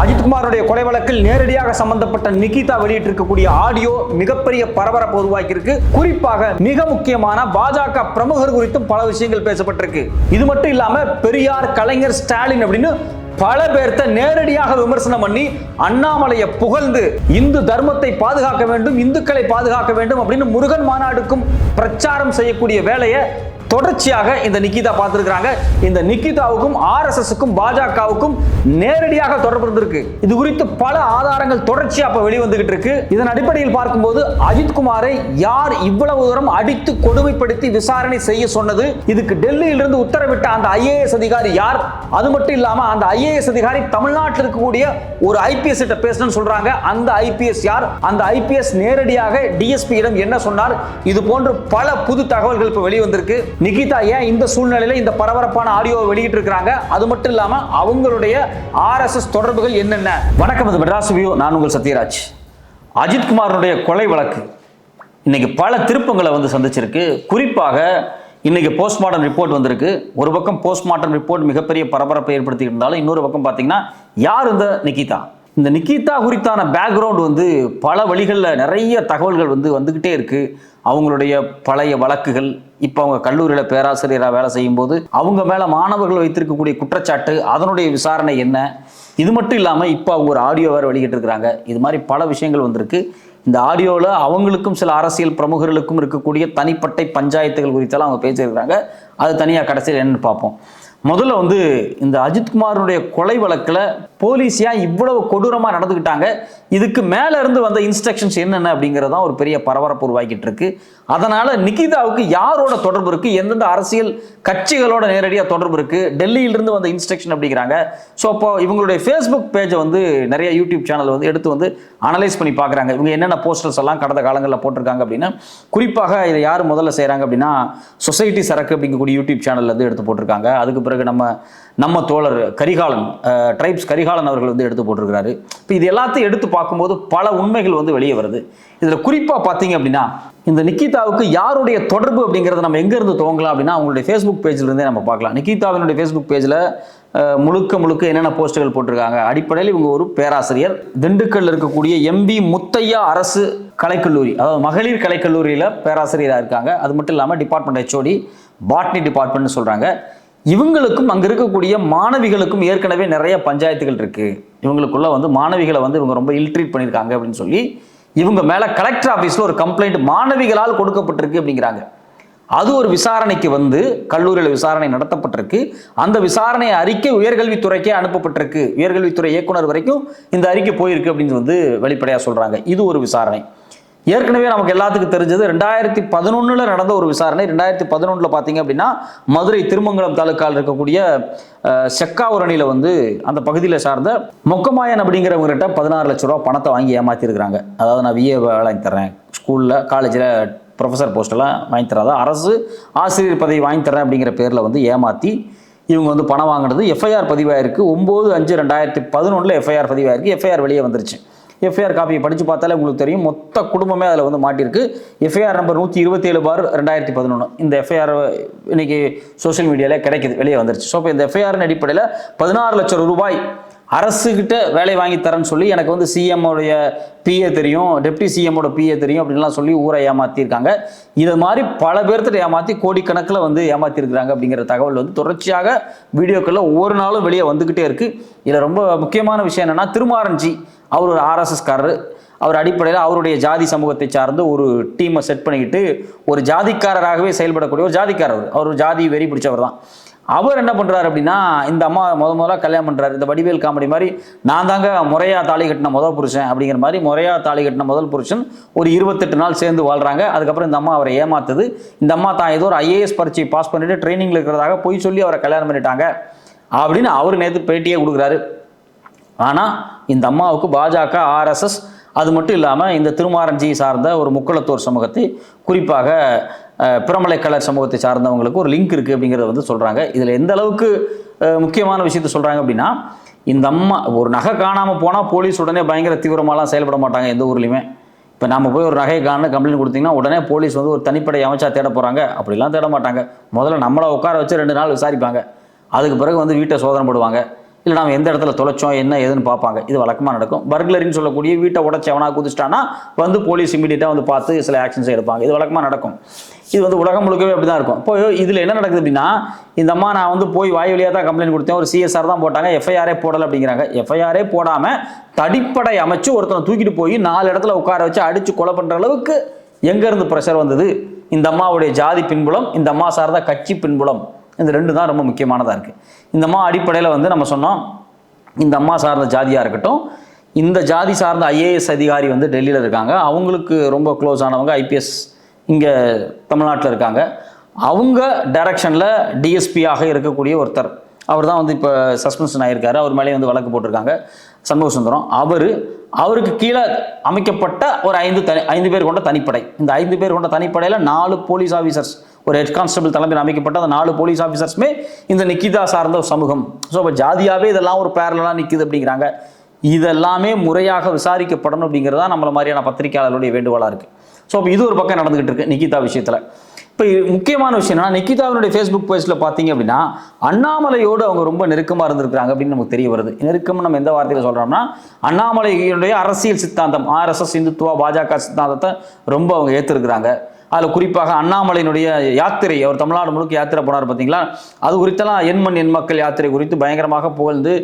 அஜித்குமாருடைய கொலை வழக்கில் நேரடியாக சம்பந்தப்பட்ட நிகிதா வெளியிட்டிருக்கக்கூடிய ஆடியோ மிகப்பெரிய பரபரப்பு உருவாக்கியிருக்கு. குறிப்பாக மிக முக்கியமான பாஜக பிரமுகர் குறித்தும் பல விஷயங்கள் பேசப்பட்டிருக்கு. இது மட்டும் இல்லாம பெரியார் கலைஞர் ஸ்டாலின் அப்படின்னு பல பேர்த்த நேரடியாக விமர்சனம் பண்ணி அண்ணாமலையை புகழ்ந்து இந்து தர்மத்தை பாதுகாக்க வேண்டும் இந்துக்களை பாதுகாக்க வேண்டும் அப்படின்னு முருகன் மாநாடுக்கும் பிரச்சாரம் செய்யக்கூடிய வேலையை தொடர்ச்சியாக இந்த நிக்கிதா பார்த்துருக்குறாங்க. இந்த நிக்கிதாவுக்கும் ஆர்எஸ்எஸ்க்கும் பாஜகவுக்கும் நேரடியாக தொடர்பு இருந்திருக்கு. இது குறித்து பல ஆதாரங்கள் தொடர்ச்சியா அப்ப வெளிவந்துகிட்டு இருக்கு. இதன் அடிப்படையில் பார்க்கும்போது அஜித்குமாரை யார் இவ்வளவு தூரம் அடித்து கொடுமைப்படுத்தி விசாரணை செய்ய சொன்னது? இதுக்கு டெல்லியிலிருந்து உத்தரவிட்ட அந்த ஐஏஎஸ் அதிகாரி யார்? அது மட்டும் இல்லாம அந்த ஐஏஎஸ் அதிகாரி தமிழ்நாட்டில் இருக்கக்கூடிய ஒரு ஐபிஎஸ் கிட்ட பேசணும்னு சொல்றாங்க. அந்த ஐபிஎஸ் யார்? அந்த ஐபிஎஸ் நேரடியாக டிஎஸ்பி இடம் என்ன சொன்னார்? இது போன்று பல புது தகவல்கள் இப்ப வெளிவந்திருக்கு. நிகிதா ஏன் இந்த சூழ்நிலையில இந்த பரபரப்பான ஆடியோவை வெளியிட்டிருக்காங்க அது மட்டும் இல்லாம அவங்களுடைய ஆர்எஸ்எஸ் தொடர்புகள் என்னென்ன? வணக்கம் இது மெட்ராஸ் வியூ. நான் உங்கள் சத்யராஜ். அஜித்குமாரனுடைய கொலை வழக்கு. இன்னைக்கு பல திருப்பங்களை வந்து சந்திச்சிருக்கு. குறிப்பாக இன்னைக்கு போஸ்ட்மார்ட்டம் ரிப்போர்ட் வந்திருக்கு. ஒரு பக்கம் போஸ்ட்மார்ட்டம் ரிப்போர்ட் மிகப்பெரிய பரபரப்பை ஏற்படுத்தி இருந்தாலும் இன்னொரு பக்கம் பார்த்தீங்கன்னா யார் இந்த நிகிதா? இந்த நிகிதா குறித்தான பேக்ரவுண்ட் வந்து பல வழிகளில் நிறைய தகவல்கள் வந்து வந்துக்கிட்டே இருக்கு. அவங்களுடைய பழைய வழக்குகள் இப்போ அவங்க கல்லூரியில் பேராசிரியராக வேலை செய்யும்போது அவங்க மேலே மாணவர்கள் வைத்திருக்கக்கூடிய குற்றச்சாட்டு அதனுடைய விசாரணை என்ன? இது மட்டும் இல்லாமல் இப்போ அவங்க ஒரு ஆடியோ வேறு வெளியிட்டிருக்கிறாங்க. இது மாதிரி பல விஷயங்கள் வந்திருக்கு. இந்த ஆடியோவில் அவங்களுக்கும் சில அரசியல் பிரமுகர்களுக்கும் இருக்கக்கூடிய தனிப்பட்ட பஞ்சாயத்துகள் குறித்தெல்லாம் அவங்க பேசியிருக்கிறாங்க. அது தனியாக கடைசியில் என்னன்னு பார்ப்போம். முதல்ல வந்து இந்த அஜித்குமாரனுடைய கொலை வழக்கில் போலீஸ் ஏன் இவ்வளவு கொடூரமாக நடந்துக்கிட்டாங்க? இதுக்கு மேலே இருந்து வந்த இன்ஸ்ட்ரக்ஷன்ஸ் என்னென்ன அப்படிங்கிறது தான் ஒரு பெரிய பரபரப்பு உருவாக்கிட்டு இருக்கு. அதனால் நிகிதாவுக்கு யாரோட தொடர்பு இருக்குது எந்தெந்த அரசியல் கட்சிகளோட நேரடியாக தொடர்பு இருக்குது டெல்லியிலிருந்து வந்த இன்ஸ்ட்ரக்ஷன் அப்படிங்கிறாங்க. ஸோ அப்போ இவங்களுடைய ஃபேஸ்புக் பேஜை வந்து நிறைய யூடியூப் சேனல் வந்து எடுத்து வந்து அனலைஸ் பண்ணி பார்க்குறாங்க. இவங்க என்னென்ன போஸ்டர்ஸ் எல்லாம் கடந்த காலங்களில் போட்டிருக்காங்க அப்படின்னா குறிப்பாக இதை யார் முதல்ல செய்கிறாங்க அப்படின்னா சொசைட்டி சரக்கு அப்படிங்கக்கூடிய யூடியூப் சேனல்லேருந்து எடுத்து போட்டிருக்காங்க. அதுக்கு பிறகு நம்ம நம்ம தோழர் கரிகாலன் ட்ரைப்ஸ் கரிகாலன் அவர்கள் வந்து எடுத்து போட்டிருக்கிறாரு. இப்போ இது எல்லாத்தையும் எடுத்து பார்க்கும்போது பல உண்மைகள் வந்து வெளியே வருது. இதில் குறிப்பாக பார்த்தீங்க அப்படின்னா இந்த நிக்கிதாவுக்கு யாருடைய தொடர்பு அப்படிங்கிறத நம்ம எங்கேருந்து துவங்கலாம் அப்படின்னா அவங்களுடைய ஃபேஸ்புக் பேஜிலிருந்தே நம்ம பார்க்கலாம். நிக்கிதாவினுடைய ஃபேஸ்புக் பேஜில் முழுக்க முழுக்க என்னென்ன போஸ்ட்டுகள் போட்டிருக்காங்க? அடிப்படையில் இவங்க ஒரு பேராசிரியர். திண்டுக்கல்லில் இருக்கக்கூடிய எம்பி முத்தையா அரசு கலைக்கல்லூரி அதாவது மகளிர் கலைக்கல்லூரியில் பேராசிரியராக இருக்காங்க. அது மட்டும் இல்லாமல் டிபார்ட்மெண்ட் ஹெச்ஓடி பாட்னி டிபார்ட்மெண்ட்னு சொல்கிறாங்க இவங்களுக்கும் அங்கே இருக்கக்கூடிய மாணவிகளுக்கும் ஏற்கனவே நிறைய பஞ்சாயத்துகள் இருக்குது இவங்களுக்குள்ள வந்து மாணவிகளை வந்து இவங்க ரொம்ப இல்ட்ரீட் பண்ணியிருக்காங்க அப்படின்னு சொல்லி இவங்க மேலே கலெக்டர் ஆஃபீஸில் ஒரு கம்ப்ளைண்ட் மாணவிகளால் கொடுக்கப்பட்டிருக்கு அப்படிங்கிறாங்க. அது ஒரு விசாரணைக்கு வந்து கல்லூரியில் விசாரணை நடத்தப்பட்டிருக்கு. அந்த விசாரணை அறிக்கை உயர்கல்வித்துறைக்கே அனுப்பப்பட்டிருக்கு. உயர்கல்வித்துறை இயக்குனர் வரைக்கும் இந்த அறிக்கை போயிருக்கு அப்படின்னு வந்து வெளிப்படையாக சொல்கிறாங்க இது ஒரு விசாரணை. ஏற்கனவே நமக்கு எல்லாத்துக்கும் தெரிஞ்சது ரெண்டாயிரத்தி பதினொன்னுல நடந்த ஒரு விசாரணை. ரெண்டாயிரத்தி பதினொன்றில் பார்த்தீங்க அப்படின்னா மதுரை திருமங்கலம் தாலுக்காவில் இருக்கக்கூடிய செக்காவூரணியில் வந்து அந்த பகுதியில் சார்ந்த மொக்கமாயன் அப்படிங்கிறவங்ககிட்ட பதினாறு லட்ச ரூபா பணத்தை வாங்கி ஏமாத்திருக்கிறாங்க. அதாவது நான் விஏ வாங்கி தர்றேன். ஸ்கூலில் காலேஜில் ப்ரொஃபஸர் போஸ்டெல்லாம் வாங்கி தராத அரசு ஆசிரியர் பதவி வாங்கி தரேன் அப்படிங்கிற பேரில் வந்து ஏமாற்றி இவங்க வந்து பணம் வாங்கினது எஃப்ஐஆர் பதிவாயிருக்கு. ஒம்பது அஞ்சு ரெண்டாயிரத்தி பதினொன்றில் எஃப்ஐஆர் பதிவாயிருக்கு. எஃப்ஐஆர் வெளியே வந்துருச்சு. எஃப்ஐஆர் காப்பியை படித்து பார்த்தாலே உங்களுக்கு தெரியும். மொத்த குடும்பமே அதில் வந்து மாட்டியிருக்கு. எஃப்ஐஆர் நம்பர் நூற்றி இருபத்தேழு பார் ரெண்டாயிரத்தி பதினொன்று இந்த எஃப்ஐஆர் இன்னைக்கு சோஷியல் மீடியாவில் கிடைக்குது. வெளியே வந்துருச்சு. ஸோ இப்போ இந்த எஃப்ஐஆரின் அடிப்படையில் பதினாறு லட்சம் ரூபாய் அரசுகிட்ட வேலை வாங்கி தரேன்னு சொல்லி எனக்கு வந்து சிஎம்முடைய பிஏ தெரியும் டெப்டி சிஎம்மோட பிஏ தெரியும் அப்படின்லாம் சொல்லி ஊரை ஏமாத்திருக்காங்க இது மாதிரி பல பேர்த்திட்ட ஏமாற்றி கோடிக்கணக்கில் வந்து ஏமாத்திருக்கிறாங்க அப்படிங்கிற தகவல் வந்து தொடர்ச்சியாக வீடியோக்களில் ஒவ்வொரு நாளும் வெளியே வந்துக்கிட்டே இருக்குது இதில் ரொம்ப முக்கியமான விஷயம் என்னென்னா திருமாரஞ்சி அவர் ஒரு ஆர்எஸ்எஸ்காரர் அவர் அடிப்படையில் அவருடைய ஜாதி சமூகத்தை சார்ந்து ஒரு டீமை செட் பண்ணிக்கிட்டு ஒரு ஜாதிக்காரராகவே செயல்படக்கூடிய ஒரு ஜாதிக்காரர் அவர் ஒரு ஜாதி வெறி பிடிச்சவர் தான். அவர் என்ன பண்ணுறாரு அப்படின்னா இந்த அம்மா முத முதல்ல கல்யாணம் பண்ணுறாரு இந்த வடிவேல் காமெடி மாதிரி நான் தாங்க முறையாக தாலி கட்டின முதல் புருஷன் அப்படிங்கிற மாதிரி முறையாக தாலி கட்டின முதல் புருஷன் ஒரு இருபத்தெட்டு நாள் சேர்ந்து வாழ்கிறாங்க அதுக்கப்புறம் இந்த அம்மா அவரை ஏமாத்துது. இந்த அம்மா தான் ஏதோ ஒரு ஐஏஎஸ் பரீட்சை பாஸ் பண்ணிட்டு ட்ரைனிங்ல இருக்கிறதாக போய் சொல்லி அவரை கல்யாணம் பண்ணிட்டாங்க அப்படின்னு அவர் நேற்று பேட்டியே கொடுக்குறாரு. ஆனால் இந்த அம்மாவுக்கு பாஜக ஆர்எஸ்எஸ் அது மட்டும் இல்லாமல் இந்த திருமாரஞ்சி சார்ந்த ஒரு முக்களத்தோர் சமூகத்தை குறிப்பாக அஹ், சமூகத்தை சார்ந்தவங்களுக்கு ஒரு லிங்க் இருக்குது அப்படிங்கிறத வந்து சொல்கிறாங்க இதில் எந்த அளவுக்கு முக்கியமான விஷயத்த சொல்கிறாங்க அப்படின்னா இந்த அம்மா ஒரு நகை காணாமல் போனால் போலீஸ் உடனே பயங்கர தீவிரமாலாம் செயல்பட மாட்டாங்க எந்த ஊர்லேயுமே. இப்போ நம்ம போய் ஒரு நகையை காண கம்ப்ளைண்ட் கொடுத்தீங்கன்னா உடனே போலீஸ் வந்து ஒரு தனிப்படை அமைச்சா தேட போகிறாங்க அப்படிலாம் தேட மாட்டாங்க. முதல்ல நம்மளை உட்கார வச்சு ரெண்டு நாள் விசாரிப்பாங்க. அதுக்கு பிறகு வந்து வீட்டை சோதனை போடுவாங்க. இல்லை நம்ம எந்த இடத்துல தொலைச்சோம் என்ன ஏதுன்னு பார்ப்பாங்க. இது வழக்கமாக நடக்கும். பர்க்லரின்னு சொல்லக்கூடிய வீட்டை உடச்சவனாக எவனா குதிச்சிட்டானா வந்து போலீஸ் இமீடியட்டாக வந்து பார்த்து சில ஆக்ஷன்ஸ் எடுப்பாங்க. இது வழக்கமாக நடக்கும். இது வந்து உலகம் முழுக்கவே அப்படி தான் இருக்கும். இப்போ இதில் என்ன நடக்குது அப்படின்னா இந்த அம்மா நான் வந்து போய் வாய் வழியாக தான் கம்ப்ளைண்ட் கொடுத்தேன். ஒரு சிஎஸ்ஆர் தான் போட்டாங்க. எஃப்ஐஆரே போடலை அப்படிங்கிறாங்க. எஃப்ஐஆரே போடாமல் தடிப்படை அமைச்சு ஒருத்தனை தூக்கிட்டு போய் நாலு இடத்துல உட்கார வச்சு அடித்து கொலை பண்ணுற அளவுக்கு எங்கேருந்து ப்ரெஷர் வந்தது? இந்த அம்மாவுடைய ஜாதி பின்புலம் இந்த அம்மா சார்ந்த கட்சி பின்புலம். இந்த ரெண்டு தான் ரொம்ப முக்கியமானதாக இருக்குது இந்த அம்மா அடிப்படையில் வந்து நம்ம சொன்னோம் இந்த அம்மா சார்ந்த ஜாதியாக இருக்கட்டும் இந்த ஜாதி சார்ந்த ஐஏஎஸ் அதிகாரி வந்து டெல்லியில் இருக்காங்க. அவங்களுக்கு ரொம்ப க்ளோஸ் ஆனவங்க ஐபிஎஸ் இங்கே தமிழ்நாட்டில் இருக்காங்க. அவங்க டைரக்ஷனில் டிஎஸ்பியாக இருக்கக்கூடிய ஒருத்தர். அவர் தான் வந்து இப்போ சஸ்பென்ஷன் ஆகியிருக்காரு அவர் மேலே வந்து வழக்கு போட்டிருக்காங்க. சண்முக சுந்தரம். அவர் அவருக்கு கீழே அமைக்கப்பட்ட ஒரு ஐந்து தனி ஐந்து பேர் கொண்ட தனிப்படை. இந்த ஐந்து பேர் கொண்ட தனிப்படையில் நாலு போலீஸ் ஆஃபீஸர்ஸ் ஒரு ஹெட் கான்ஸ்டபிள் தலைமையில் அமைக்கப்பட்ட அந்த நாலு போலீஸ் ஆஃபீஸர்ஸுமே இந்த நிக்கிதா சார்ந்த ஒரு சமூகம். ஸோ இப்போ ஜாதியாகவே இதெல்லாம் ஒரு பேரலாக நிற்குது அப்படிங்கிறாங்க. இதெல்லாமே முறையாக விசாரிக்கப்படணும் அப்படிங்கிறது தான் நம்மள மாதிரியான பத்திரிகையாளர்களுடைய வேண்டுகோளாக இருக்குது ஸோ அப்போ இது ஒரு பக்கம் நடந்துகிட்டு இருக்கு நிக்கிதா விஷயத்தில். இப்போ முக்கியமான விஷயம் என்னன்னா நிக்கிதாவினுடைய ஃபேஸ்புக் பேஜில் பார்த்தீங்க அப்படின்னா அண்ணாமலையோடு அவங்க ரொம்ப நெருக்கமாக இருந்திருக்கிறாங்க அப்படின்னு நமக்கு தெரிய வருது. நெருக்கம் நம்ம எந்த வார்த்தையில் சொல்கிறோம்னா அண்ணாமலையுடைய அரசியல் சித்தாந்தம் ஆர்எஸ்எஸ் இந்துத்துவா பாஜக சித்தாந்தத்தை ரொம்ப அவங்க ஏற்றிருக்கிறாங்க அதில் குறிப்பாக அண்ணாமலையினுடைய யாத்திரை அவர் தமிழ்நாடு முழுக்க யாத்திரை போனார் பார்த்தீங்களா அது குறித்தெல்லாம் எண்மண் எண் மக்கள் யாத்திரை குறித்து பயங்கரமாக புகழ்ந்து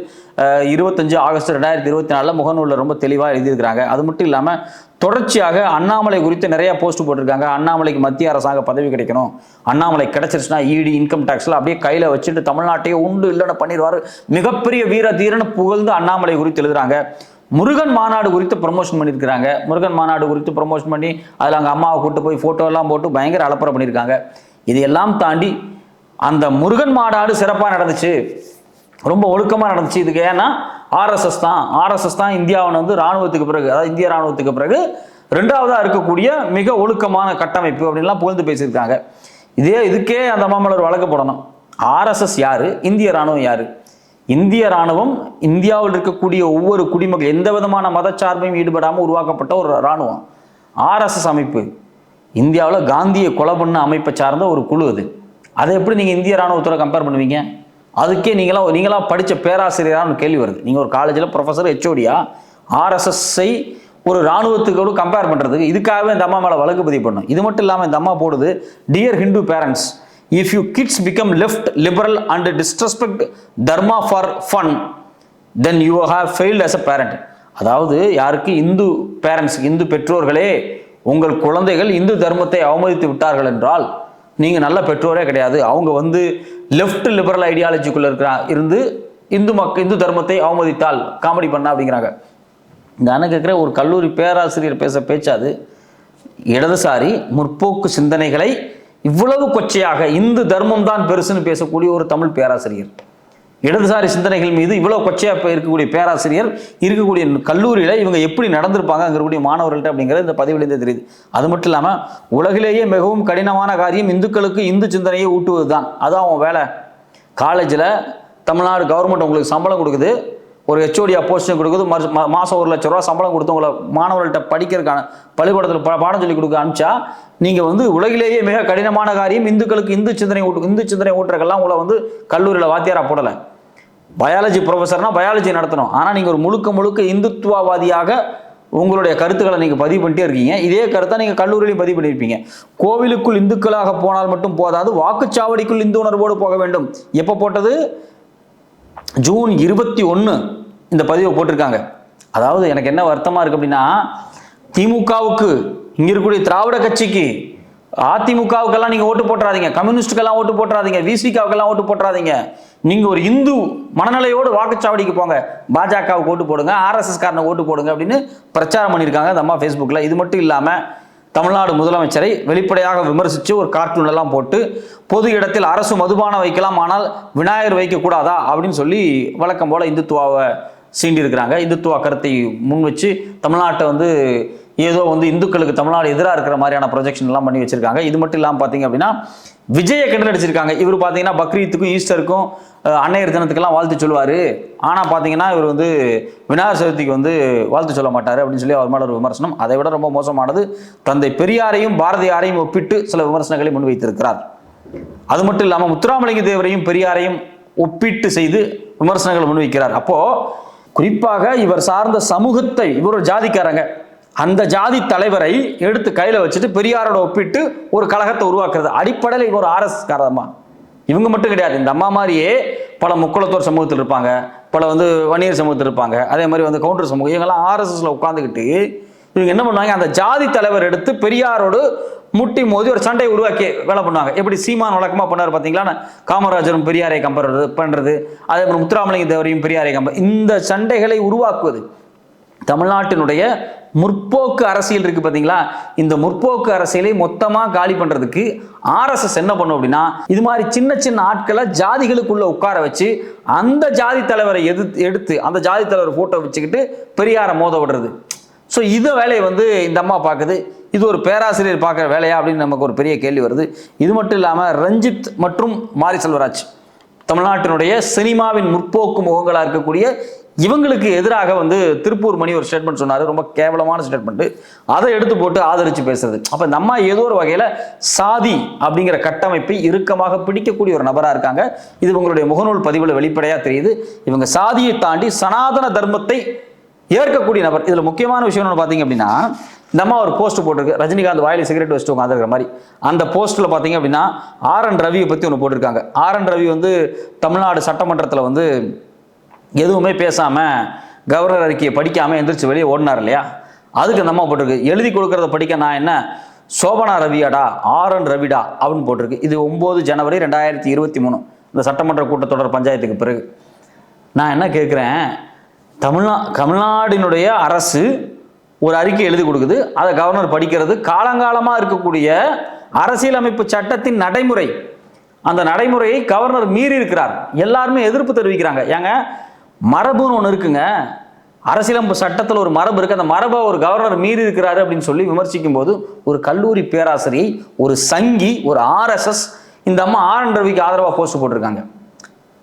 இருபத்தஞ்சு ஆகஸ்ட் ரெண்டாயிரத்தி இருபத்தி நாலில் முகநூலில் ரொம்ப தெளிவாக எழுதியிருக்கிறாங்க. அது மட்டும் இல்லாமல் தொடர்ச்சியாக அண்ணாமலை குறித்து நிறைய போஸ்ட் போட்டிருக்காங்க. அண்ணாமலைக்கு மத்திய அரசாங்க பதவி கிடைக்கணும். அண்ணாமலை கிடைச்சிருச்சுன்னா இடி இன்கம் டேக்ஸ்ல அப்படியே கையில் வச்சுட்டு தமிழ்நாட்டையே உண்டு இல்லைன்னு பண்ணிடுவார். மிகப்பெரிய வீர தீரன்னு புகழ்ந்து அண்ணாமலை குறித்து எழுதுறாங்க. முருகன் மாநாடு குறித்து ப்ரமோஷன் பண்ணியிருக்கிறாங்க. முருகன் மாநாடு குறித்து ப்ரொமோஷன் பண்ணி அதில் அங்கே அம்மாவை கூட்டு போய் ஃபோட்டோலாம் எல்லாம் போட்டு பயங்கர அலப்பறை பண்ணியிருக்காங்க. இதையெல்லாம் தாண்டி அந்த முருகன் மாநாடு சிறப்பாக நடந்துச்சு. ரொம்ப ஒழுக்கமாக நடந்துச்சு இதுக்கு. ஏன்னா ஆர்எஸ்எஸ் தான். ஆர்எஸ்எஸ் தான் இந்தியாவின் வந்து ராணுவத்துக்கு பிறகு அதாவது இந்திய ராணுவத்துக்கு பிறகு ரெண்டாவதாக இருக்கக்கூடிய மிக ஒழுக்கமான கட்டமைப்பு அப்படின்லாம் புகழ்ந்து பேசியிருக்காங்க. இதே இதுக்கே அந்த மாமல்லர் வழக்கு போடணும். ஆர்எஸ்எஸ் யாரு? இந்திய ராணுவம் யாரு? இந்திய ராணுவம் இந்தியாவில் இருக்கக்கூடிய ஒவ்வொரு குடிமக்கள் எந்த விதமான மதச்சார்பையும் ஈடுபடாமல் உருவாக்கப்பட்ட ஒரு ராணுவம் ஆர்எஸ்எஸ் அமைப்பு. இந்தியாவில் காந்தியை கொலை பண்ண அமைப்பை சார்ந்த ஒரு குழு அது. அதை எப்படி நீங்கள் இந்திய இராணுவத்தோட கம்பேர் பண்ணுவீங்க? அதுக்கே நீங்களாம் நீங்களாம் படித்த பேராசிரியரான கேள்வி வருது. நீங்கள் ஒரு காலேஜில் ப்ரொஃபஸர் ஹெச்ஓடியா ஆர்எஸ்எஸ்ஐ ஒரு இராணுவத்துக்கோடு கம்பேர் பண்ணுறதுக்கு இதுக்காகவே இந்த அம்மா மேலே வழக்கு பதிவு பண்ணும் இது மட்டும் இல்லாமல் இந்த அம்மா போடுது dear Hindu parents if you kids become left liberal and disrespect dharma for fun then you have failed as a parent அதாவது யாருக்கு இந்து பேரண்ட்ஸ் இந்து பெற்றோர்களே உங்கள் குழந்தைகள் இந்து தர்மத்தை அவமதித்து விட்டார்கள் என்றால் நீங்கள் நல்ல பெற்றோரே கிடையாது. அவங்க வந்து லெஃப்ட் லிபரல் ஐடியாலஜிக்குள்ளே இருக்கிற இருந்து இந்து மக்கள் இந்து தர்மத்தை அவமதித்தால் காமெடி பண்ண அப்படிங்கிறாங்க. நான் கேட்குற ஒரு கல்லூரி பேராசிரியர் பேச பேச்சாது. இடதுசாரி முற்போக்கு சிந்தனைகளை இவ்வளவு கொச்சையாக இந்து தர்மம் தான் பெருசுன்னு பேசக்கூடிய ஒரு தமிழ் பேராசிரியர். இடதுசாரி சிந்தனைகள் மீது இவ்வளவு கொச்சையாக இப்போ இருக்கக்கூடிய பேராசிரியர் இருக்கக்கூடிய கல்லூரியில் இவங்க எப்படி நடந்திருப்பாங்க அங்க மாணவர்கள்ட்ட அப்படிங்கிறது இந்த பதிவிலிருந்து தெரியுது. அது மட்டும் இல்லாமல் உலகிலேயே மிகவும் கடினமான காரியம் இந்துக்களுக்கு இந்து சிந்தனையை ஊட்டுவது தான் அதுதான் அவன் வேலை. காலேஜில் தமிழ்நாடு கவர்மெண்ட் உங்களுக்கு சம்பளம் கொடுக்குது. ஒரு ஹெச்ஓடியா போஸ்டிங் கொடுக்குது. மாதம் ஒரு லட்ச ரூபா சம்பளம் கொடுத்து உங்களை மாணவர்கள்ட்ட படிக்கிறதுக்கான பள்ளிக்கூடத்தில் பாடம் சொல்லி கொடுக்க அனுப்பிச்சா நீங்கள் வந்து உலகிலேயே மிக கடினமான காரியம் இந்துக்களுக்கு இந்து சிந்தனை ஊட்டு இந்து சிந்தனை ஊட்டுறக்கெல்லாம் உங்களை வந்து கல்லூரியில் வாத்தியாராக போடலை. பயாலஜி ப்ரொஃபஸர்னா பயாலஜி நடத்தணும். ஆனால் நீங்கள் ஒரு முழுக்க முழுக்க இந்துத்துவவாதியாக உங்களுடைய கருத்துக்களை நீங்கள் பதிவு பண்ணிட்டே இருக்கீங்க. இதே கருத்தை நீங்கள் கல்லூரியிலையும் பதிவு பண்ணியிருப்பீங்க கோவிலுக்குள் இந்துக்களாக போனால் மட்டும் போதாது வாக்குச்சாவடிக்குள் இந்து உணர்வோடு போக வேண்டும். எப்போ போட்டது? ஜூன் இருபத்தி ஒன்று இந்த பதிவை போட்டிருக்காங்க. அதாவது எனக்கு என்ன வருத்தமாக இருக்குது அப்படின்னா திமுகவுக்கு இங்கே இருக்கக்கூடிய திராவிட கட்சிக்கு அதிமுகவுக்கெல்லாம் நீங்கள் ஓட்டு போட்டுறாதீங்க. கம்யூனிஸ்டுக்கெல்லாம் ஓட்டு போட்டுறாதீங்க. விசிகாவுக்கெல்லாம் ஓட்டு போட்டுறாதீங்க. நீங்கள் ஒரு இந்து மனநிலையோடு வாக்குச்சாவடிக்கு போங்க. பாஜகவுக்கு ஓட்டு போடுங்க. ஆர்எஸ்எஸ் காரனை ஓட்டு போடுங்க அப்படின்னு பிரச்சாரம் பண்ணியிருக்காங்க அந்த அம்மா ஃபேஸ்புக்கில் இது மட்டும் இல்லாமல் தமிழ்நாடு முதலமைச்சரை வெளிப்படையாக விமர்சித்து ஒரு கார்ட்டூன் எல்லாம் போட்டு பொது இடத்தில் அரசு மதுபானம் வைக்கலாம் ஆனால் விநாயகர் வைக்கக்கூடாதா அப்படின்னு சொல்லி வழக்கம் போல இந்துத்துவாவை சீண்டியிருக்கிறாங்க. இந்துத்துவ கருத்தை முன் வச்சு தமிழ்நாட்டை வந்து ஏதோ வந்து இந்துக்களுக்கு தமிழ்நாடு எதிராக இருக்கிற மாதிரியான ப்ரொஜெக்ஷன் எல்லாம் பண்ணி வச்சிருக்காங்க. இது மட்டும் இல்லாமல் பார்த்தீங்க அப்படின்னா விஜயை கிண்டல் அடிச்சிருக்காங்க இவர் பார்த்தீங்கன்னா பக்ரீத்துக்கும் ஈஸ்டருக்கும் அன்னையர் தினத்துக்கெல்லாம் வாழ்த்து சொல்லுவார். ஆனால் பார்த்தீங்கன்னா இவர் வந்து விநாயகர் சதுர்த்திக்கு வந்து வாழ்த்து சொல்ல மாட்டார் அப்படின்னு சொல்லி அவர் மேலே ஒரு விமர்சனம். அதை விட ரொம்ப மோசமானது தந்தை பெரியாரையும் பாரதியாரையும் ஒப்பிட்டு சில விமர்சனங்களை முன்வைத்திருக்கிறார் அது மட்டும் இல்லாமல் முத்துராமலிங்க தேவரையும் பெரியாரையும் ஒப்பிட்டு செய்து விமர்சனங்கள் முன்வைக்கிறார் அப்போது குறிப்பாக இவர் சார்ந்த சமூகத்தை இவர் ஒரு ஜாதிக்காரங்க. அந்த ஜாதி தலைவரை எடுத்து கையில வச்சுட்டு பெரியாரோட ஒப்பிட்டு ஒரு கழகத்தை உருவாக்குறது. அடிப்படையில் இவர் ஆர்எஸ் காரதம்மா இவங்க மட்டும் கிடையாது. இந்த அம்மா மாதிரியே பல முக்குளத்தோர் சமூகத்தில் இருப்பாங்க. பல வந்து வணிகர் சமூகத்தில் இருப்பாங்க. அதே மாதிரி வந்து கவுண்டர் சமூகம். இவங்கெல்லாம் ஆர்எஸ்எஸ்ல உட்காந்துக்கிட்டு இவங்க என்ன பண்ணுவாங்க? அந்த ஜாதி தலைவர் எடுத்து பெரியாரோடு முட்டி மோதி ஒரு சண்டையை உருவாக்கி வேலை பண்ணுவாங்க. எப்படி? சீமான் வழக்கமாக பண்ணார் பார்த்தீங்களா காமராஜரும் பெரியாரை கம்பறது பண்ணுறது அதே மாதிரி முத்துராமலிங்க தேவரையும் பெரியாரை கம்ப இந்த சண்டைகளை உருவாக்குவது. தமிழ்நாட்டினுடைய முற்போக்கு அரசியல் இருக்கு பார்த்தீங்களா இந்த முற்போக்கு அரசியலை மொத்தமாக காலி பண்ணுறதுக்கு ஆர்எஸ்எஸ் என்ன பண்ணும் அப்படின்னா இது மாதிரி சின்ன சின்ன ஆட்களை ஜாதிகளுக்குள்ள உட்கார வச்சு அந்த ஜாதி தலைவரை எதிர்த்து எடுத்து அந்த ஜாதி தலைவர் ஃபோட்டோ வச்சுக்கிட்டு பெரியாரை மோத விடுறது. ஸோ இதை வேலையை வந்து இந்த அம்மா பார்க்குது. இது ஒரு பேராசிரியர் பார்க்குற வேலையா அப்படின்னு நமக்கு ஒரு பெரிய கேள்வி வருது. இது மட்டும் இல்லாமல் ரஞ்சித் மற்றும் மாரி செல்வராஜ் தமிழ்நாட்டினுடைய சினிமாவின் முற்போக்கு முகங்களாக இருக்கக்கூடிய இவங்களுக்கு எதிராக வந்து திருப்பூர் மணி ஒரு ஸ்டேட்மெண்ட் சொன்னார். ரொம்ப கேவலமான ஸ்டேட்மெண்ட் அதை எடுத்து போட்டு ஆதரித்து பேசுறது. அப்போ இந்த அம்மா ஏதோ ஒரு வகையில் சாதி அப்படிங்கிற கட்டமைப்பை இறுக்கமாக பிடிக்கக்கூடிய ஒரு நபராக இருக்காங்க. இது உங்களுடைய முகநூல் பதிவில் வெளிப்படையாக தெரியுது. இவங்க சாதியை தாண்டி சனாதன தர்மத்தை ஏற்கக்கூடிய நபர் இதில் முக்கியமான விஷயம் ஒன்று பார்த்தீங்க அப்படின்னா இந்த அம்மா ஒரு போஸ்ட் போட்டிருக்கு. ரஜினிகாந்த் வாயில் சிகரெட் வச்சுட்டு உட்காந்துருக்கிற மாதிரி. அந்த போஸ்ட்டில் பார்த்தீங்க அப்படின்னா ஆர் என் ரவியை பற்றி ஒன்று போட்டிருக்காங்க. ஆர் என் ரவி வந்து தமிழ்நாடு சட்டமன்றத்தில் வந்து எதுவுமே பேசாமல் கவர்னர் அறிக்கையை படிக்காமல் எந்திரிச்சு வெளியே ஓடினார் இல்லையா? அதுக்கு இந்த அம்மா போட்டிருக்கு. எழுதி கொடுக்குறத படிக்க நான் என்ன? சோபனா ரவியாடா ஆர் என் ரவிடா அப்படின்னு போட்டிருக்கு. இது ஒம்பது ஜனவரி ரெண்டாயிரத்தி இருபத்தி மூணு. இந்த சட்டமன்ற கூட்டத்தொடர் பஞ்சாயத்துக்கு பிறகு. நான் என்ன கேட்குறேன் தமிழ்நா தமிழ்நாடினுடைய அரசு ஒரு அறிக்கை எழுதி கொடுக்குது. அதை கவர்னர் படிக்கிறது. காலங்காலமாக இருக்கக்கூடிய அரசியலமைப்பு சட்டத்தின் நடைமுறை. அந்த நடைமுறையை கவர்னர் மீறி இருக்கிறார். எல்லாருமே எதிர்ப்பு தெரிவிக்கிறாங்க. ஏங்க மரபுன்னு ஒன்று இருக்குங்க. அரசியலமைப்பு சட்டத்தில் ஒரு மரபு இருக்கு. அந்த மரபை ஒரு கவர்னர் மீறி இருக்கிறாரு அப்படின்னு சொல்லி விமர்சிக்கும் போது ஒரு கல்லூரி பேராசிரியை ஒரு சங்கி ஒரு ஆர்எஸ்எஸ் இந்த அம்மா ஆர் என் ரவிக்கு ஆதரவாக போஸ்ட் போட்டிருக்காங்க.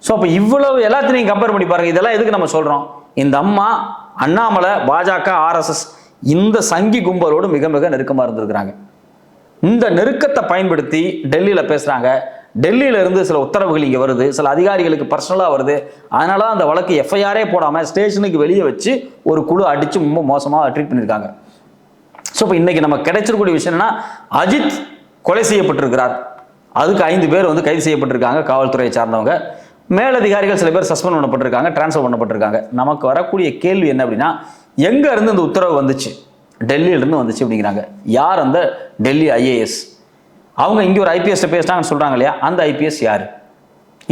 ஸோ அப்போ இவ்வளவு எல்லாத்தையும் கம்பேர் பண்ணி பாருங்க. இதெல்லாம் எதுக்கு நம்ம சொல்றோம்? இந்த அம்மா அண்ணாமலை பாஜக ஆர்எஸ்எஸ் இந்த சங்கி கும்பலோடு மிக மிக நெருக்கமாக இருந்திருக்கிறாங்க. இந்த நெருக்கத்தை பயன்படுத்தி டெல்லியில் பேசுகிறாங்க டெல்லியில இருந்து சில உத்தரவுகள் இங்கே வருது. சில அதிகாரிகளுக்கு பர்சனலாக வருது. அதனால அந்த வழக்கு எஃப்ஐஆரே போடாமல் ஸ்டேஷனுக்கு வெளியே வச்சு ஒரு குழு அடித்து ரொம்ப மோசமாக ட்ரீட் பண்ணியிருக்காங்க ஸோ இப்போ இன்னைக்கு நம்ம கிடைச்சிருக்கக்கூடிய விஷயம் என்னன்னா அஜித் கொலை செய்யப்பட்டிருக்கிறார். அதுக்கு ஐந்து பேர் வந்து கைது செய்யப்பட்டிருக்காங்க காவல்துறையை சார்ந்தவங்க. மேலதிகாரிகள் சில பேர் சஸ்பெண்ட் பண்ணப்பட்டிருக்காங்க டிரான்ஸ்ஃபர் பண்ணப்பட்டிருக்காங்க. நமக்கு வரக்கூடிய கேள்வி என்ன அப்படின்னா எங்கேருந்து இந்த உத்தரவு வந்துச்சு? டெல்லியிலேருந்து வந்துச்சு அப்படிங்கிறாங்க. யார் அந்த டெல்லி ஐஏஎஸ் அவங்க இங்கே ஒரு ஐபிஎஸ்ட்டை பேசினாங்கன்னு சொல்கிறாங்க இல்லையா? அந்த ஐபிஎஸ் யார்?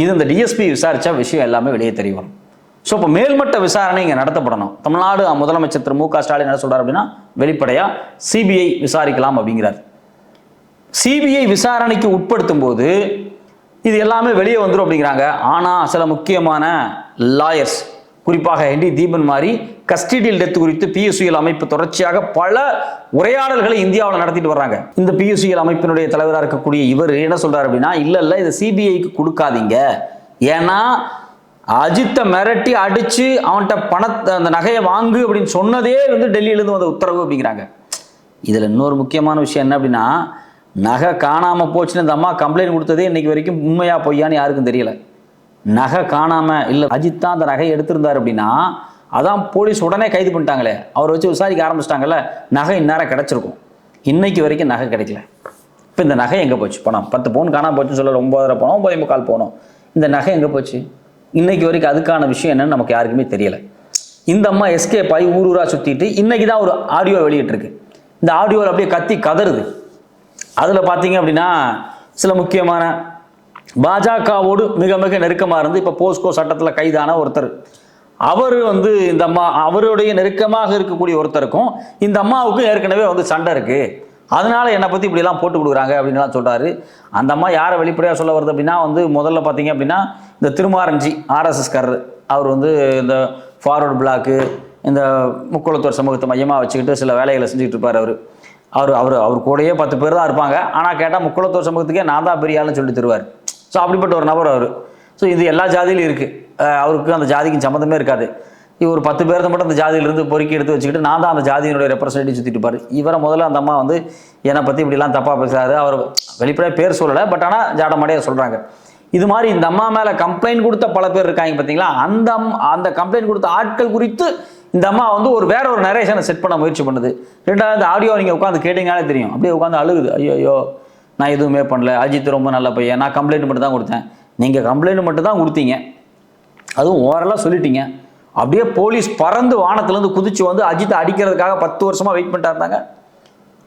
இது இந்த டிஎஸ்பி விசாரித்தா விஷயம் எல்லாமே வெளியே தெரிய வரும். ஸோ இப்போ மேல்மட்ட விசாரணை இங்கே நடத்தப்படணும். தமிழ்நாடு முதலமைச்சர் திரு மு க ஸ்டாலின் என்ன சொல்கிறார் அப்படின்னா வெளிப்படையாக சிபிஐ விசாரிக்கலாம் அப்படிங்கிறார். சிபிஐ விசாரணைக்கு உட்படுத்தும் போது இது எல்லாமே வெளியே வந்துடும் அப்படிங்கிறாங்க. ஆனால் சில முக்கியமான லாயர்ஸ் குறிப்பாக ஹென்ரி தீபன் மாதிரி கஸ்டடியில் டெத் குறித்து பிஎஸ்சிஎல் அமைப்பு தொடர்ச்சியாக பல உரையாடல்களை இந்தியாவில் நடத்திட்டு வர்றாங்க. இந்த பியூசிஎல் அமைப்பினுடைய தலைவராக இருக்கக்கூடிய இவர் என்ன சொல்றாரு அப்படின்னா இல்லை இல்லை இதை சிபிஐக்கு கொடுக்காதீங்க. ஏன்னா அஜித்தை மிரட்டி அடிச்சு அவன்கிட்ட பணத்தை அந்த நகையை வாங்கு அப்படின்னு சொன்னதே வந்து டெல்லியிலேருந்து வந்த உத்தரவு அப்படிங்கிறாங்க. இதில் இன்னொரு முக்கியமான விஷயம் என்ன அப்படின்னா நகை காணாமல் போச்சுன்னு இந்த அம்மா கம்ப்ளைண்ட் கொடுத்ததே இன்னைக்கு வரைக்கும் உண்மையா பொய்யான்னு யாருக்கும் தெரியல. நகை காணாமல் இல்லை அஜித் தான் அந்த நகையை எடுத்திருந்தார் அப்படின்னா அதான் போலீஸ் உடனே கைது பண்ணிட்டாங்களே. அவரை வச்சு விசாரிக்க ஆரம்பிச்சிட்டாங்கல்ல நகை இந்நேரம் கிடச்சிருக்கும். இன்னைக்கு வரைக்கும் நகை கிடைக்கல. இப்போ இந்த நகை எங்கே போச்சு? பணம் பத்து பவுன் காணாமல் போச்சுன்னு சொல்ல ஒம்பதரை போனோம் ஒன்பதே முக்கால் போனோம் இந்த நகை எங்கே போச்சு? இன்னைக்கு வரைக்கும் அதுக்கான விஷயம் என்னன்னு நமக்கு யாருக்குமே தெரியல. இந்த அம்மா எஸ்கேப் ஆகி ஊர் ஊராக சுற்றிட்டு இன்னைக்கு தான் ஒரு ஆடியோ வெளியிட்டிருக்கு. இந்த ஆடியோவில் அப்படியே கத்தி கதறுது. அதில் பார்த்தீங்க அப்படின்னா சில முக்கியமான பாஜகவோடு மிக மிக நெருக்கமாக இருந்து இப்போ போஸ்கோ சட்டத்தில் கைதான ஒருத்தர். அவர் வந்து இந்த அம்மா அவருடைய நெருக்கமாக இருக்கக்கூடிய ஒருத்தருக்கும் இந்த அம்மாவுக்கும் ஏற்கனவே வந்து சண்டை இருக்குது அதனால என்னை பற்றி இப்படிலாம் போட்டு கொடுக்குறாங்க அப்படின்லாம் சொல்கிறாரு அந்த அம்மா யாரை வெளிப்படையாக சொல்ல வருது அப்படின்னா வந்து முதல்ல பார்த்தீங்க அப்படின்னா இந்த திருமாரஞ்சி ஆர்எஸ்எஸ்காரர் அவர் வந்து இந்த ஃபார்வர்டு பிளாக்கு இந்த முக்குளத்தூர் சமூகத்தை மையமாக வச்சுக்கிட்டு சில வேலைகளை செஞ்சுக்கிட்டு இருப்பார் அவர். அவர் அவர் அவர் கூடயே பத்து பேர் தான் இருப்பாங்க. ஆனால் கேட்டால் முக்குளத்தூர் சமூகத்துக்கே நான் தான் பெரிய ஆளுன்னு சொல்லி தருவார். ஸோ அப்படிப்பட்ட ஒரு நபர் அவர். ஸோ இது எல்லா ஜாதியிலும் இருக்குது அவருக்கு அந்த ஜாதிக்கும் சம்மந்தமே இருக்காது. இவர் ஒரு பத்து பேர்த்த மட்டும் அந்த ஜாதியிலிருந்து பொறுக்கி எடுத்து வச்சுக்கிட்டு நான் தான் அந்த ஜாதியினுடைய ரெப்ரசன்டேட்டிவ் சுற்றிட்டு இருப்பார். இவரை முதல்ல அந்த அம்மா வந்து என்னை பற்றி இப்படிலாம் தப்பாக பேசுகிறாரு அவர் வெளிப்படையாக பேர் சொல்லலை பட் ஆனால் ஜாடமாடையாக சொல்கிறாங்க இது மாதிரி இந்த அம்மா மேலே கம்ப்ளைண்ட் கொடுத்த பல பேர் இருக்காங்க பார்த்தீங்களா அந்த அந்த கம்ப்ளைண்ட் கொடுத்த ஆட்கள் குறித்து இந்த அம்மா வந்து ஒரு வேற ஒரு நரேஷனை செட் பண்ண முயற்சி பண்ணுது. ரெண்டாவது ஆடியோ நீங்கள் உட்காந்து கேட்டீங்கனாலே தெரியும். அப்படியே உட்காந்து அழுகுது. ஐயோ ஐயோ நான் எதுவுமே பண்ணல. அஜித் ரொம்ப நல்ல பையன். நான் கம்ப்ளைண்ட் மட்டும் தான் கொடுத்தேன். நீங்கள் கம்ப்ளைண்ட் மட்டும் தான் கொடுத்தீங்க. அதுவும் ஓரலாக சொல்லிட்டீங்க. அப்படியே போலீஸ் பறந்து வானத்துலேருந்து குதிச்சு வந்து அஜித்தை அடிக்கிறதுக்காக பத்து வருஷமாக வெயிட் பண்ணிட்டா இருந்தாங்க.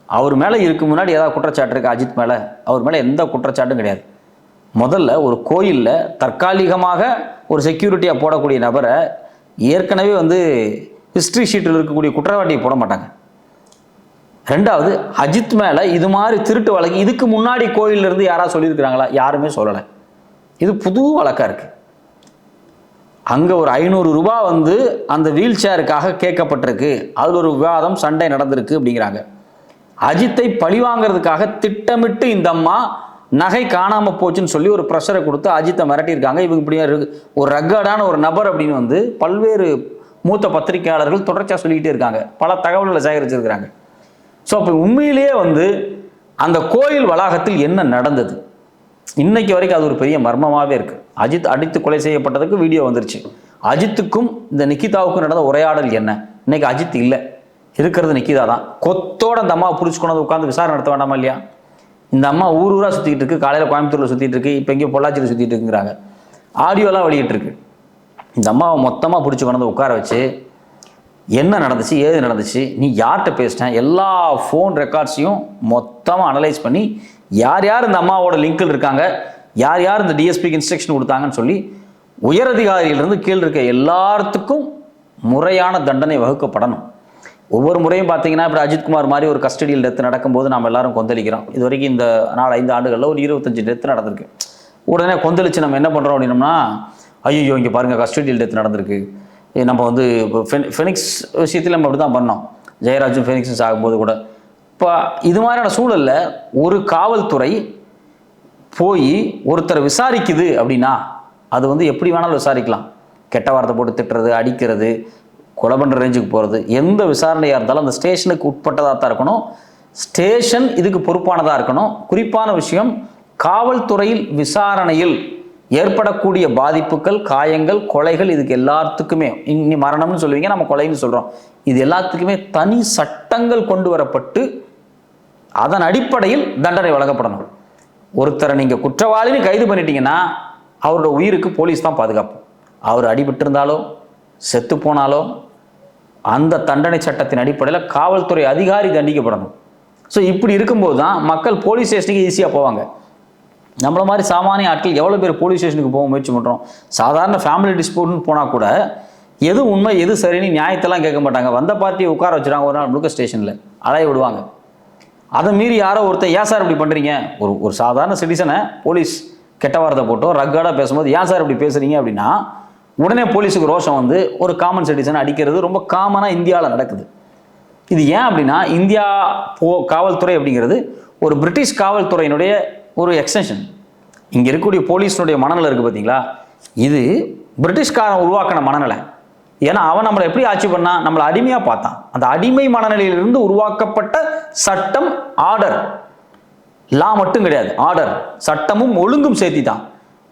அவர் மேலே இருக்கு முன்னாடி ஏதாவது குற்றச்சாட்டு இருக்கு அஜித் மேலே? அவர் மேலே எந்த குற்றச்சாட்டும் கிடையாது. முதல்ல ஒரு கோயிலில் தற்காலிகமாக ஒரு செக்யூரிட்டியாக போடக்கூடிய நபரை ஏற்கனவே வந்து ஹிஸ்ட்ரி ஷீட்டில் இருக்கக்கூடிய குற்றவாளியை போட மாட்டாங்க. ரெண்டாவது அஜித் மேலே இது மாதிரி திருட்டு வழக்கு இதுக்கு முன்னாடி கோயில்ல இருந்து யாராவது சொல்லியிருக்கிறாங்களா? யாருமே சொல்லலை. இது புது வழக்காக இருக்குது அங்கே ஒரு ஐநூறு ரூபா வந்து அந்த வீல் சேருக்காக கேட்கப்பட்டிருக்கு. அதில் ஒரு விவாதம் சண்டை நடந்திருக்கு அப்படிங்கிறாங்க. அஜித்தை பழிவாங்கிறதுக்காக திட்டமிட்டு இந்த அம்மா நகை காணாமல் போச்சுன்னு சொல்லி ஒரு ப்ரெஷரை கொடுத்து அஜித்தை மிரட்டியிருக்காங்க. இவங்க இப்படியா ஒரு- ஒரு ரக்கடான ஒரு நபர் அப்படின்னு வந்து பல்வேறு மூத்த பத்திரிகையாளர்கள் தொடர்ச்சியாக சொல்லிக்கிட்டே இருக்காங்க. பல தகவல்களை சேகரிச்சிருக்கிறாங்க. ஸோ அப்போ உண்மையிலேயே வந்து அந்த கோயில் வளாகத்தில் என்ன நடந்தது? இன்னைக்கு வரைக்கும் அது ஒரு பெரிய மர்மமாகவே இருக்கு. அஜித் அடித்து கொலை செய்யப்பட்டதுக்கு வீடியோ வந்துருச்சு. அஜித்துக்கும் இந்த நிக்கிதாவுக்கும் நடந்த உரையாடல் என்ன? இன்னைக்கு அஜித் இல்லை. இருக்கிறது நிக்கிதா தான். கொத்தோட அந்த அம்மாவை பிடிச்சி கொண்டு வந்து உட்காந்து விசாரணை நடத்த வேண்டாமா இல்லையா? இந்த அம்மா ஊர் ஊராக சுற்றிட்டு இருக்கு. காலையில் கோயம்புத்தூரில் சுற்றிட்டு இருக்கு. இப்போ எங்கேயோ பொள்ளாச்சியில் சுற்றிட்டு இருக்குங்கிறாங்க. ஆடியோலாம் வெளியிட்டு இருக்கு இந்த அம்மாவை மொத்தமாக பிடிச்சி கொண்டு உட்கார வச்சு என்ன நடந்துச்சு ஏது நடந்துச்சு நீ யார்கிட்ட பேசிட்டேன் எல்லா ஃபோன் ரெக்கார்ட்ஸையும் மொத்தமாக அனலைஸ் பண்ணி யார் யார் இந்த அம்மாவோட லிங்கில் இருக்காங்க யார் யார் இந்த டிஎஸ்பிக்கு இன்ஸ்ட்ரக்ஷன் கொடுத்தாங்கன்னு சொல்லி உயரதிகாரியிலிருந்து கீழ் இருக்க எல்லாத்துக்கும் முறையான தண்டனை வகுக்கப்படணும். ஒவ்வொரு முறையும் பார்த்தீங்கன்னா இப்போ அஜித்குமார் மாதிரி ஒரு கஸ்டடியில் டெத்து நடக்கும்போது நம்ம எல்லாரும் கொந்தளிக்கிறோம். இது வரைக்கும் இந்த நாலு ஐந்து ஆண்டுகளில் ஒரு இருபத்தஞ்சு டெத்து நடந்திருக்கு. உடனே கொந்தளிச்சு நம்ம என்ன பண்ணுறோம் அப்படின்னம்னா ஐயோ இங்கே பாருங்கள் கஸ்டடியில் டெத் நடந்திருக்கு. நம்ம வந்து இப்போ ஃபெனி ஃபெனிக்ஸ் விஷயத்தில் நம்ம அப்படி தான் பண்ணோம். ஜெயராஜும் ஃபெனிக்ஸும் ஆகும்போது கூட. இப்போ இது மாதிரியான சூழலில் ஒரு காவல்துறை போய் ஒருத்தரை விசாரிக்குது அப்படின்னா அது வந்து எப்படி வேணாலும் விசாரிக்கலாம். கெட்ட வார்த்தை போட்டு திட்டுறது அடிக்கிறது கொலை பண்ணுற ரேஞ்சுக்கு போகிறது எந்த விசாரணையாக இருந்தாலும் அந்த ஸ்டேஷனுக்கு உட்பட்டதாக தான் இருக்கணும். ஸ்டேஷன் இதுக்கு பொறுப்பானதாக இருக்கணும். குறிப்பான விஷயம் காவல்துறையில் விசாரணையில் ஏற்படக்கூடிய பாதிப்புகள் காயங்கள் கொலைகள் இதுக்கு எல்லாத்துக்குமே. இன்னி மரணம்னு சொல்லுவீங்க நம்ம கொலைன்னு சொல்கிறோம் இது எல்லாத்துக்குமே தனி சட்டங்கள் கொண்டு வரப்பட்டு அதன் அடிப்படையில் தண்டனை வழங்கப்படணும். ஒருத்தரை நீங்கள் குற்றவாளின்னு கைது பண்ணிட்டீங்கன்னா அவரோட உயிருக்கு போலீஸ் தான் பாதுகாப்பு. அவர் அடிபட்டிருந்தாலோ செத்து போனாலோ அந்த தண்டனை சட்டத்தின் அடிப்படையில் காவல்துறை அதிகாரி தண்டிக்கப்படணும். ஸோ இப்படி இருக்கும்போது தான் மக்கள் போலீஸ் ஸ்டேஷனுக்கு ஈஸியாக போவாங்க. நம்மள மாதிரி சாமானிய ஆட்கள் எவ்வளோ பேர் போலீஸ் ஸ்டேஷனுக்கு போக முயற்சி பண்ணுறோம் சாதாரண ஃபேமிலி டிஸ்பியூட்னு போனால் கூட எது உண்மை எது சரின்னு நியாயத்தெல்லாம் கேட்க மாட்டாங்க. வந்த பார்ட்டியை உட்கார வச்சுறாங்க ஒரு நாள் முழுக்க ஸ்டேஷனில் அலைய விடுவாங்க. அதை மீறி யாரோ ஒருத்தர் ஏன் சார் இப்படி பண்ணுறீங்க ஒரு ஒரு சாதாரண சிட்டிசனை போலீஸ் கெட்ட வார்த்தை போட்டோ ரக்கார்டாக பேசும்போது ஏன் சார் இப்படி பேசுகிறீங்க அப்படின்னா உடனே போலீஸுக்கு ரோஷம் வந்து ஒரு காமன் சிட்டிசனை அடிக்கிறது ரொம்ப காமனாக இந்தியாவில் நடக்குது. இது ஏன் அப்படின்னா இந்தியா போ காவல்துறை அப்படிங்கிறது ஒரு பிரிட்டிஷ் காவல்துறையினுடைய ஒரு எக்ஸ்டென்ஷன் இங்கே இருக்கக்கூடிய போலீஸினுடைய மனநிலை இருக்குது பார்த்தீங்களா இது பிரிட்டிஷ்காரன் உருவாக்கின மனநிலை. ஏன்னா அவன் நம்மளை எப்படி ஆட்சி பண்ணா? நம்மளை அடிமையாக பார்த்தான். அந்த அடிமை மனநிலையிலிருந்து உருவாக்கப்பட்ட சட்டம் ஆர்டர் லா மட்டும் கிடையாது ஆர்டர் சட்டமும் ஒழுங்கும் சேர்த்தி தான்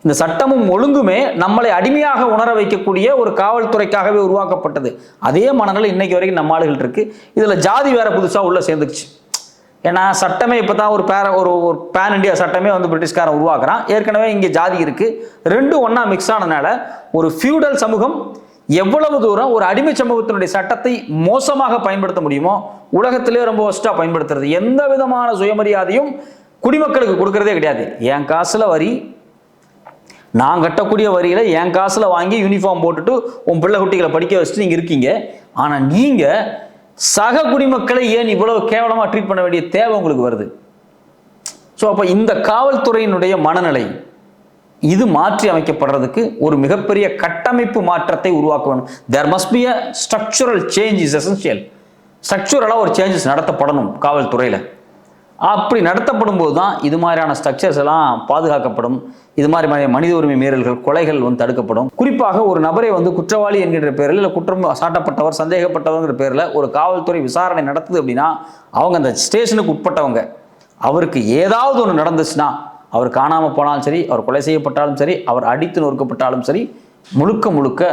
இந்த சட்டமும் ஒழுங்குமே நம்மளை அடிமையாக உணர வைக்கக்கூடிய ஒரு காவல்துறைக்காகவே உருவாக்கப்பட்டது. அதே மனநிலை இன்னைக்கு வரைக்கும் நம்ம ஆளுகள் இருக்கு. இதில் ஜாதி வேற புதுசாக உள்ள சேர்ந்துக்குச்சு ஏன்னா சட்டமே இப்போ தான் ஒரு பேர ஒரு ஒரு பேன் இண்டியா சட்டமே வந்து பிரிட்டிஷ்காரன் உருவாக்குறான். ஏற்கனவே இங்கே ஜாதி இருக்குது ரெண்டும் ஒன்றா மிக்ஸ் ஆனதுனால ஒரு ஃபியூடல் சமூகம் எவ்வளவு தூரம் ஒரு அடிமை சமூகத்தினுடைய சட்டத்தை மோசமாக பயன்படுத்த முடியுமோ உலகத்திலே ரொம்ப ஒஸ்ட்டாக பயன்படுத்துறது. எந்த விதமான சுயமரியாதையும் குடிமக்களுக்கு கொடுக்கறதே கிடையாது. என் காசில் வரி. நான் கட்டக்கூடிய வரியில் என் காசில் வாங்கி யூனிஃபார்ம் போட்டுட்டு உன் பிள்ளை குட்டிகளை படிக்க வச்சுட்டு நீங்கள் இருக்கீங்க. ஆனால் நீங்கள் சக குடிமக்களை ஏன் இவ்வளவு கேவலமாக ட்ரீட் பண்ண வேண்டிய தேவை உங்களுக்கு வருது? ஸோ அப்போ இந்த காவல்துறையினுடைய மனநிலை இது மாற்றி அமைக்கப்படுறதுக்கு ஒரு மிகப்பெரிய கட்டமைப்பு மாற்றத்தை உருவாக்க வேணும் there must be a structural change is essential ஸ்ட்ரக்சுரலாக ஒரு சேஞ்சஸ் நடத்தப்படணும் காவல்துறையில். அப்படி நடத்தப்படும் போது தான் இது மாதிரியான ஸ்ட்ரக்சர்ஸ் எல்லாம் பாதுகாக்கப்படும். இது மாதிரி மாதிரி மனித உரிமை மீறல்கள் கொலைகள் வந்து தடுக்கப்படும். குறிப்பாக ஒரு நபரை வந்து குற்றவாளி என்கின்ற பேரில் இல்லை குற்றம் சாட்டப்பட்டவர் சந்தேகப்பட்டவங்கிற பேரில் ஒரு காவல்துறை விசாரணை நடத்துது அப்படின்னா அவங்க அந்த ஸ்டேஷனுக்கு உட்பட்டவங்க அவருக்கு ஏதாவது ஒன்று நடந்துச்சுன்னா அவர் காணாமல் போனாலும் சரி அவர் கொலை செய்யப்பட்டாலும் சரி அவர் அடித்து நொறுக்கப்பட்டாலும் சரி முழுக்க முழுக்க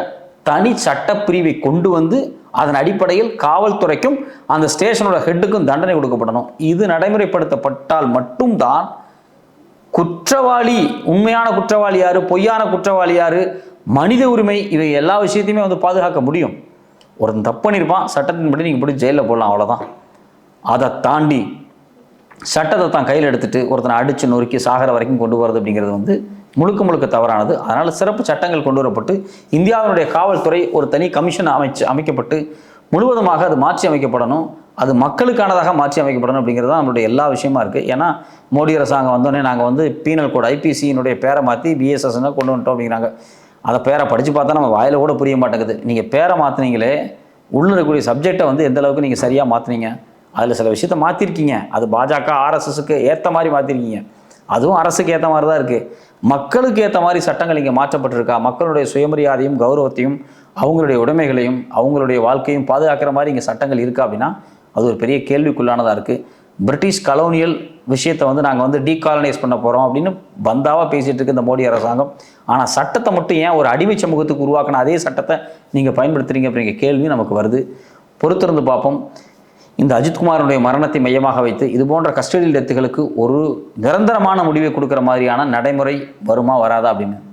தனி சட்டப்பிரிவை கொண்டு வந்து அதன் அடிப்படையில் காவல்துறைக்கும் அந்த ஸ்டேஷனோட ஹெட்டுக்கும் தண்டனை கொடுக்கப்படணும். இது நடைமுறைப்படுத்தப்பட்டால் மட்டும்தான் குற்றவாளி உண்மையான குற்றவாளி யாரு பொய்யான குற்றவாளி யாரு மனித உரிமை இவை எல்லா விஷயத்தையுமே வந்து பாதுகாக்க முடியும். ஒருத்தன் தப்பு பண்ணியிருப்பான் சட்டத்தின்படி நீங்கள் போய் ஜெயிலில் போடலாம் அவ்வளோதான் அதை தாண்டி சட்டத்தை தான் கையில் எடுத்துட்டு ஒருத்தனை அடித்து நொறுக்கி சாகர வரைக்கும் கொண்டு வரது அப்படிங்கிறது வந்து முழுக்க முழுக்க தவறானது. அதனால் சிறப்பு சட்டங்கள் கொண்டு வரப்பட்டு இந்தியாவினுடைய காவல்துறை ஒரு தனி கமிஷன் அமைச்சு அமைக்கப்பட்டு முழுவதுமாக அது மாற்றி அமைக்கப்படணும். அது மக்களுக்கானதாக மாற்றி அமைக்கப்படணும் அப்படிங்கிறது தான் நம்மளுடைய எல்லா விஷயமா இருக்குது ஏன்னா மோடி அரசாங்கம் வந்தோடனே நாங்கள் வந்து பீனல் கோட் ஐபிசியினுடைய பேரை மாற்றி பிஎஸ்எஸ்னா கொண்டு வந்துட்டோம் அப்படிங்கிறாங்க. அதை பேரை படித்து பார்த்தா நம்ம வாயில கூட புரிய மாட்டேங்குது. நீங்கள் பேரை மாற்றினீங்களே உள்ள இருக்கக்கூடிய சப்ஜெக்டை வந்து எந்த அளவுக்கு நீங்கள் சரியாக மாற்றினீங்க அதில் சில விஷயத்த மாற்றிருக்கீங்க அது பாஜக ஆர்எஸ்எஸ்க்கு ஏற்ற மாதிரி மாற்றிருக்கீங்க அதுவும் அரசுக்கு ஏற்ற மாதிரி தான் இருக்குது மக்களுக்கு ஏற்ற மாதிரி சட்டங்கள் இங்கே மாற்றப்பட்டிருக்கா? மக்களுடைய சுயமரியாதையும் கௌரவத்தையும் அவங்களுடைய உடைமைகளையும் அவங்களுடைய வாழ்க்கையும் பாதுகாக்கிற மாதிரி இங்கே சட்டங்கள் இருக்கா அப்படின்னா அது ஒரு பெரிய கேள்விக்குள்ளானதாக இருக்குது பிரிட்டிஷ் கலோனியல் விஷயத்தை வந்து நாங்கள் வந்து டீகாலனைஸ் பண்ண போகிறோம் அப்படின்னு பந்தாவாக பேசிகிட்டு இருக்கு இந்த மோடி அரசாங்கம். ஆனால் சட்டத்தை மட்டும் ஏன் ஒரு அடிமை சமூகத்துக்கு உருவாக்கின அதே சட்டத்தை நீங்கள் பயன்படுத்துறீங்க அப்படிங்கிற கேள்வி நமக்கு வருது. பொறுத்திருந்து பார்ப்போம். இந்த அஜித்குமாரனுடைய மரணத்தை மையமாக வைத்து இது போன்ற கஸ்டடி டெத்துகளுக்கு ஒரு நிரந்தரமான முடிவை கொடுக்குற மாதிரியான நடைமுறை வருமா வராதா அப்படின்னு.